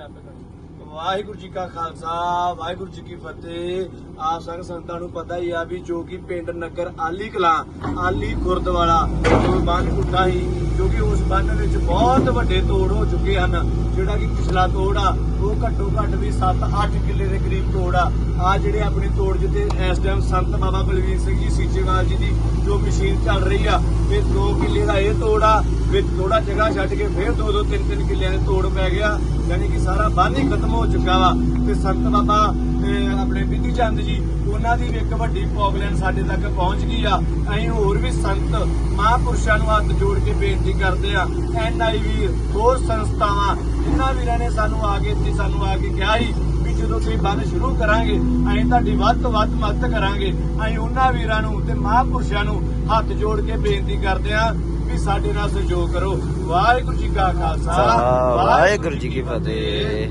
ਵਾਹਿਗੁਰੂ ਜੀ ਕਾ ਖਾਲਸਾ, ਵਾਹਿਗੁਰੂ ਜੀ ਕੀ ਫਤਿਹ। ਆਪ ਸੰਗ ਸੰਤਾਂ ਨੂੰ ਪਤਾ ਹੀ ਆ ਵੀ ਜੋ ਕਿ ਪਿੰਡ ਨਗਰ ਆਲੀ ਕਲਾਂ, ਆਲੀ ਗੁਰਦੁਆਰਾ ਬੰਨ ਟੁੱਟਾ ਸੀ ਜੋ ਉਸ ਬੰਨ ਵਿੱਚ ਬਹੁਤ ਵੱਡੇ ਤੋੜ ਹੋ ਚੁੱਕੇ ਹਨ। ਜਿਹੜਾ ਕਿ ਪਿਛਲਾ ਤੋੜ ਆ, ਉਹ ਘੱਟੋ ਘੱਟ ਵੀ 7-8 ਕਿੱਲੇ ਦੇ ਕਰੀਬ ਤੋੜ ਆ। ਆ ਜਿਹੜੇ ਆਪਣੇ ਤੋੜ ਜਿੱਤੇ ਇਸ ਟਾਈਮ ਸੰਤ ਬਾਬਾ ਬਲਵੀਰ ਸਿੰਘ ਜੀ ਸੀਚੇਵਾਲ ਜੀ ਦੀ ਜੋ ਮਸ਼ੀਨ ਚੱਲ ਰਹੀ ਆ, ਇਹ 2 ਕਿੱਲੇ ਦਾ ਇਹ ਤੋੜ ਆ। ਵਿੱਚ ਥੋੜਾ ਜਗ੍ਹਾ ਛੱਡ ਕੇ ਫਿਰ 2-2 3-3 ਕਿੱਲਿਆਂ ਦੇ ਤੋੜ ਪੈ ਗਿਆ, ਯਾਨੀ ਕਿ ਸਾਰਾ ਬੰਨ ਹੀ ਖਤਮ ਹੋ ਚੁੱਕਾ ਵਾ। ਤੇ ਸੰਤ ਬਾਬਾ ਆਪਣੇ ਬਿੱਧੂ ਚੰਦ ਜੀ, ਉਹਨਾਂ ਦੀ ਇੱਕ ਵੱਡੀ ਪੌਗਲੈਨ ਸਾਡੇ ਤੱਕ ਪਹੁੰਚ ਗਈ ਆ। ਅਸੀਂ ਹੋਰ ਵੀ ਸੰਤ ਮਹਾਂਪੁਰਸ਼ਾਂ ਨੂੰ ਹੱਥ ਜੋੜ ਕੇ ਬੇਨਤੀ ਕਰਦੇ ਆ ਐਨਆਈਵੀ ਹੋਰ ਸੰਸਥਾਵਾਂ, ਜਿਨ੍ਹਾਂ ਵੀਰਾਂ ਨੇ ਸਾਨੂੰ ਆ ਕੇ ਤੇ ਸਾਨੂੰ ਆ ਕੇ ਕਿਹਾ ਸੀ ਵੀ ਜਦੋਂ ਤੁਸੀਂ ਬੰਦ ਸ਼ੁਰੂ ਕਰਾਂਗੇ, ਅਸੀਂ ਤੁਹਾਡੀ ਵੱਧ ਤੋਂ ਵੱਧ ਮਦਦ ਕਰਾਂਗੇ। ਅਸੀਂ ਉਹਨਾਂ ਵੀਰਾਂ ਨੂੰ ਤੇ ਮਹਾਂਪੁਰਸ਼ਾਂ ਨੂੰ ਹੱਥ ਜੋੜ ਕੇ ਬੇਨਤੀ ਕਰਦੇ ਆ ਵੀ ਸਾਡੇ ਨਾਲ ਸਹਿਯੋਗ ਕਰੋ। ਵਾਹਿਗੁਰੂ ਜੀ ਕਾ ਖਾਲਸਾ। ਵਾਹਿਗੁਰੂ ਜੀ ਕੀ ਫਤਿਹ।